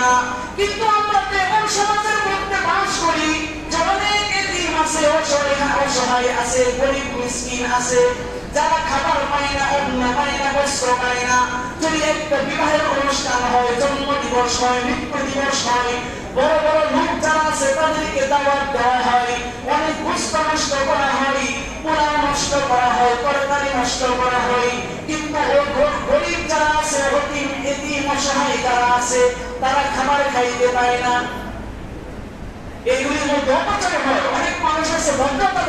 না। কিন্তু আমরা এমন সমাজের মধ্যে বাস করি। অনেক এতিম আছে, অসহায় আছে, গরিব, মিসকিন আছে। যারা খাবার পায় না অন্ন পায় না, বস্ত্র পায় না। যদি একটা বিবাহের অনুষ্ঠান হয় জন্ম দিবস হয়, মৃত্যু দিবস হয়, বড় বড় লোক যারা আছে, তাদেরকে দাওয়াত দেওয়া হয় অনেক পুষ্প নষ্ট করা হয় পোলাও নষ্ট করা হয় তরকারি নষ্ট করা হয় কিন্তু ও গ- গরিব যারা আছে অতিম এতিম অসহায় যারা আছে, তারা খাবার খাইতে পায় না। এইগুলির মধ্যে অপচয় হয়। অনেক মানুষ আছে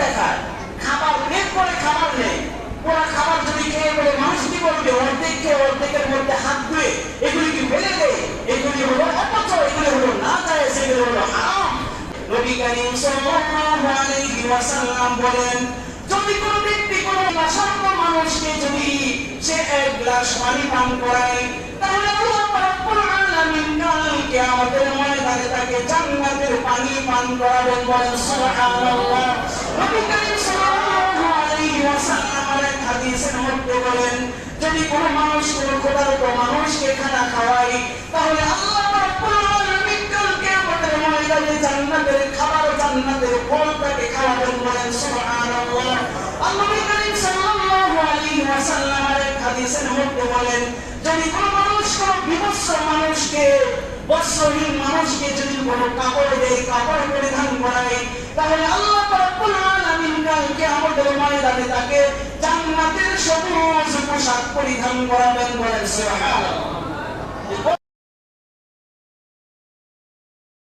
দেখায়। খাবার খাবার নেই। ওরা খাবার যদি খেয়ে বলে, মানুষ কি বলবে? অর্ধেকের মধ্যে হাত ধুয়ে এগুলি কি ফেলে দেয়? এগুলি হলো অপচয়, এগুলি হলো না সেগুলি হলো হারাম। নবী করিম সাল্লাল্লাহু আলাইহি ওয়াসাল্লাম বলেন, যদি কোনো ব্যক্তি কোনো মানুষকে যদি সে এক গ্লাস পানি পান করায়, তাহলে পানি পান করাবেন বলেন সুবহানাল্লাহ নবী করিম সাল্লাল্লাহু আলাইহি ওয়াসাল্লাম এক হাদিসের মধ্যে বলেন যদি কোনো মানুষ কোনো ক্ষুধার্ত মানুষকে খানা খাওয়াই তাহলে আল্লাহ রাব্বুল আলামিন কাল কিয়ামতের ময়দানে জান্নাতের খাবার, জান্নাতের ফল তাকে খাওয়াবেন বলেন, সুবহানাল্লাহ। আল্লাহ করিম সাল্লাল্লাহু আলাইহি ওয়াসাল্লাম এক হাদিসের মধ্যে বলেন, যদি কোনো মানুষ, কোনো বিবস্ত্র মানুষকে বস্ত্রহীন মানুষকে যদি কোনো কাপড় কাপড় পরিধান করায় তাহলে আল্লাহ রাব্বুল আলামিন কালকে আমাদের ময়দানে তাকে জান্নাতের সবুজ পোশাক পরিধান করাবেন বলেন সুবহানাল্লাহ।